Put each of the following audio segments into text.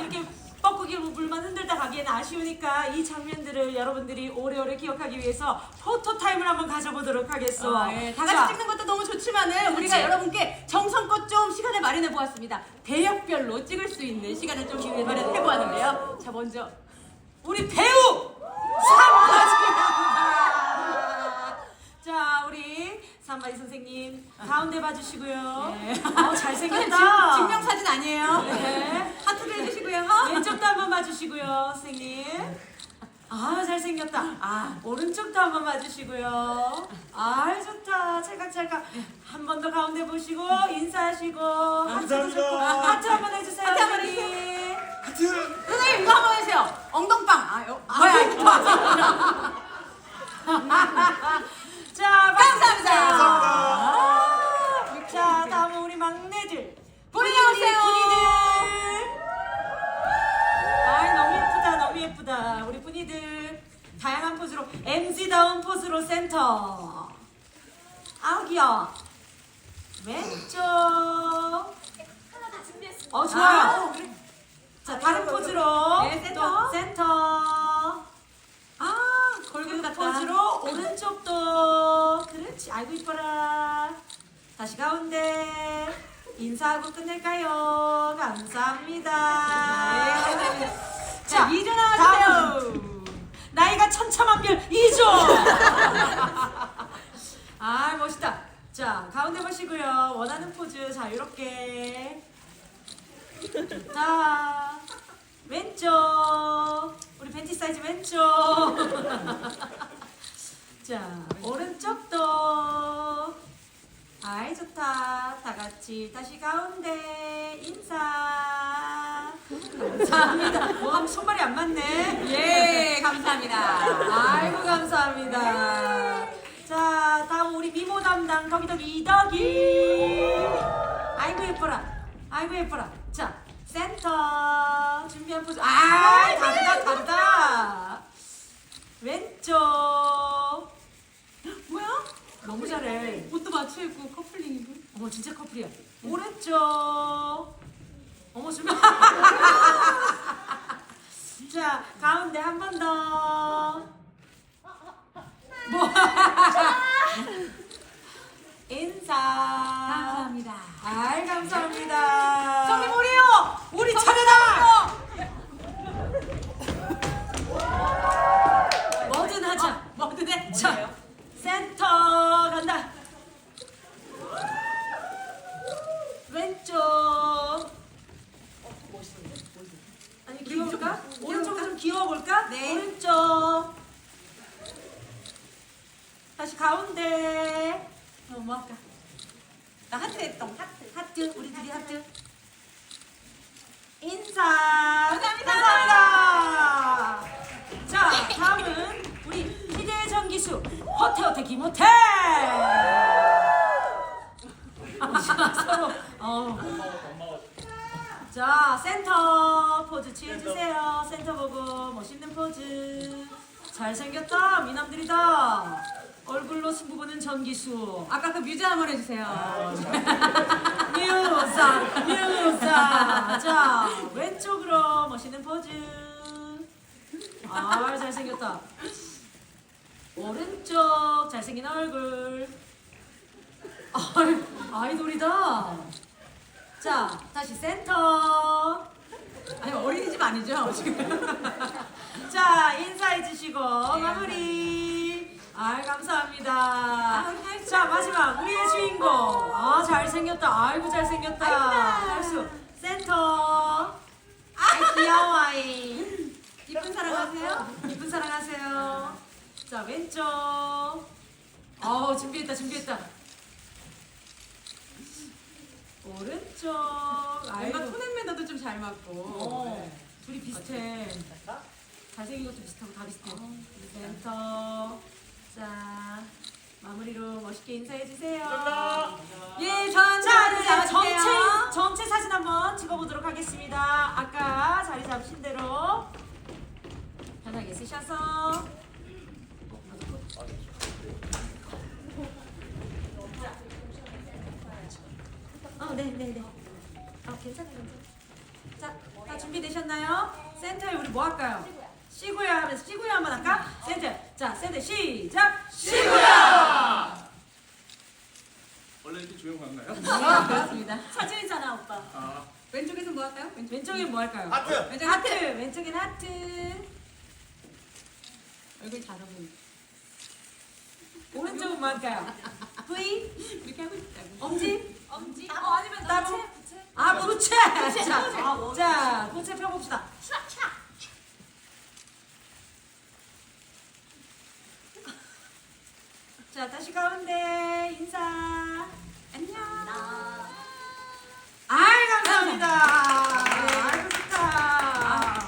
이렇게 뻐꾸기 물만 흔들다 가기에는 아쉬우니까 이 장면들을 여러분들이 오래오래 기억하기 위해서 포토 타임을 한번 가져보도록 하겠어. 어, 예. 다 같이 자, 찍는 것도 너무 좋지만은 우리가? 여러분께 정성껏 좀 시간을 마련해 보았습니다. 대역별로 찍을 수 있는 시간을 좀 마련해 보았는데요. 자 먼저 우리 배우 삼바지입니다. 자, 우리 삼바지 선생님 가운데 봐주시고요. 네. 어, 잘생겼다. 증명 사진 아니에요. 네. 하트도 해주시고요. 왼쪽도 한번 봐주시고요, 선생님. 아, 잘생겼다. 아, 오른쪽도 한번 봐주시고요. 아, 좋다. 찰칵찰칵. 한 번 더 가운데 보시고, 인사하시고. 하트도 감사합니다. 좋고. 하트 한번 해주세요, 하트 한번 선생님. 하트! 선생님 이거 한번 해주세요. 엉덩빵. 아, 요, 아 뭐야 이거 자, 감사합니다. 아, 자, 다음은 우리 막내들. 본인 우리 나오세요. 분이들. 아이, 너무 예쁘다, 너무 예쁘다. 우리 분이들. 다양한 포즈로, 포즈로 센터. 아우, 귀여워. 왼쪽. 어, 좋아요. 아, 자, 다른 포즈로. 네, 센터. 또 센터. 아 골금 그 같다. 포즈로 오른쪽도 그렇지 아이고 이뻐라 다시 가운데 인사하고 끝낼까요 감사합니다 네. 자. 다음 나이가 천차만별 이조 아 멋있다 자 가운데 보시고요 원하는 포즈 자유롭게 자 왼쪽 우리 벤티 사이즈 왼쪽 자 오른쪽도 아이 좋다 다 같이 다시 가운데 인사 감사합니다 와 손발이 안 맞네 예 감사합니다. 아이고 감사합니다. 자 다음 우리 미모 담당 덕이덕이 이덕이. 아이고 예뻐라. 아이고 예뻐라. 자 센터 준비한 포즈. 아 다르다 다르다. 왼쪽. 너무 잘해. 옷도 맞춰 입고 커플링이고. 어머 진짜 커플이야. 오른쪽. 어머 준비. 자 가운데 한 번 더. 뭐? 인사. 감사합니다. 아이 감사합니다. 저기 뭐래요? 우리 차례다. 뭐든 하자. 뭐든 해. 자, 센터 간다. 왼쪽. 아니 귀여울까? 오른쪽으로 좀 귀여워볼까? 네. 오른쪽. 다시 가운데. 어, 뭐 할까? 나 하트 했던 하트. 하트 우리 둘이 하트. 인사. 감사합니다. 감사합니다. 자 다음은 우리 희대 전기수 허태허태 김호태. 자, 서로 어. 자 센터 포즈 취해주세요. 센터 보고 멋있는 포즈. 잘생겼다 미남들이다. 얼굴로 승부 보는 전기수. 아까 그 뮤즈 한번 해주세요. 뮤사 뮤사 자 왼쪽으로 멋있는 포즈 아 잘생겼다 오른쪽 잘생긴 얼굴 아이, 아이돌이다 자 다시 센터 아니 어린이집 아니죠 지금? 자 인사해 주시고 마무리. 아 감사합니다. 자 마지막 우리의 주인공. 아 잘생겼다. 아이고 잘생겼다. 할수 센터. 아 귀여워 아이. 이쁜 사랑하세요. 이쁜 사랑하세요. 자 왼쪽. 어 준비했다 준비했다 오른쪽 뭔가 아이고 톤앤 매너도 좀 잘 맞고. 어, 둘이 비슷해. 잘생긴 것도 비슷하고 다 비슷해. 센터. 자, 마무리로 멋있게 인사해 주세요. 예, 전 자, 자리 이제 잡으세요. 전체 전체 사진 한번 찍어보도록 하겠습니다. 아까 자리 잡으신 대로 편하게 쓰셔서. 네, 네, 네. 아, 괜찮아, 괜찮아. 자, 다 준비되셨나요? 센터에 우리 뭐 할까요? 시구야 하면서 시구야 한번 할까? 센터. 자, 센터 시작. 시구야. 원래 이렇게 조용한가요? 아, 그렇습니다. 사진이잖아, 오빠. 아, 왼쪽에서 뭐 할까요? 왼쪽. 왼쪽엔 뭐 할까요? 하트! 왼쪽 하트. 하트. 왼쪽엔 하트. 얼굴 작아 보인다. 오른쪽은 뭐 할까요? V. 이렇게 하고 싶다고. 엄지. 엄지? 아, 어, 아니면? 부채? 부채? 아, 부채. 자, 아, 뭐. 자, 부채 펴봅시다. 자, 다시 가운데 인사. 안녕. 아이, 감사합니다. 아이고, 좋다.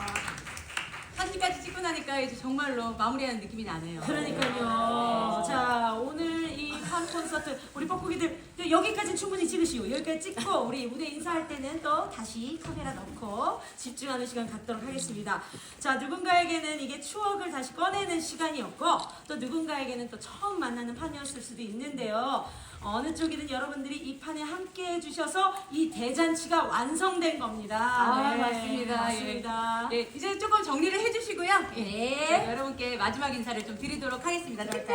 사진까지 찍고 나니까 이제 정말로 마무리하는 느낌이 나네요. 그러니까요. 자, 오늘 이 fan 콘서트 우리 뻐꾸기들 여기까지 충분히 찍으시고 여기까지 찍고 우리 무대 인사할 때는 또 다시 카메라 넣고 집중하는 시간 갖도록 하겠습니다. 자, 누군가에게는 이게 추억을 다시 꺼내는 시간이었고 또 누군가에게는 또 처음 만나는 판이었을 수도 있는데요. 어느 쪽이든 여러분들이 이 판에 함께 해주셔서 이 대잔치가 완성된 겁니다. 아, 네, 맞습니다. 예. 맞습니다. 네, 이제 조금 정리를 해주시고요. 예. 네. 자, 여러분께 마지막 인사를 좀 드리도록 하겠습니다. 특별